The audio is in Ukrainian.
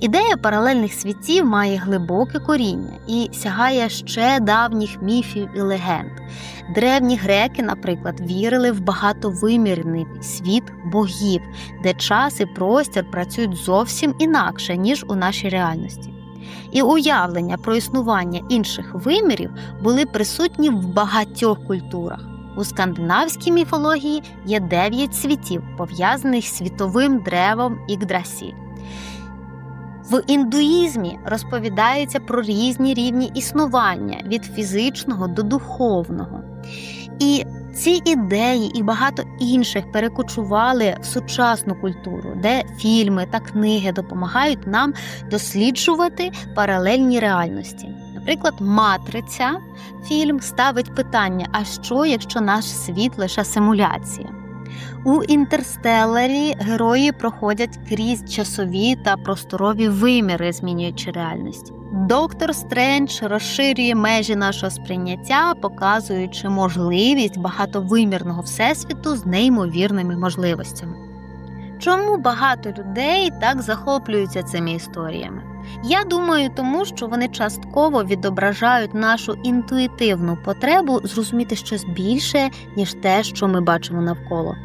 Ідея паралельних світів має глибоке коріння і сягає ще давніх міфів і легенд. Древні греки, наприклад, вірили в багатовимірний світ богів, де час і простір працюють зовсім інакше, ніж у нашій реальності. І уявлення про існування інших вимірів були присутні в багатьох культурах. У скандинавській міфології є дев'ять світів, пов'язаних з світовим древом Ігдрасіль. В індуїзмі розповідається про різні рівні існування від фізичного до духовного. І ці ідеї і багато інших перекочували в сучасну культуру, де фільми та книги допомагають нам досліджувати паралельні реальності. Наприклад, Матриця фільм ставить питання: а що, якщо наш світ лише симуляція? У інтерстелері герої проходять крізь часові та просторові виміри, змінюючи реальність. Доктор Стрендж розширює межі нашого сприйняття, показуючи можливість багатовимірного всесвіту з неймовірними можливостями. Чому багато людей так захоплюються цими історіями? Я думаю, тому що вони частково відображають нашу інтуїтивну потребу зрозуміти щось більше, ніж те, що ми бачимо навколо.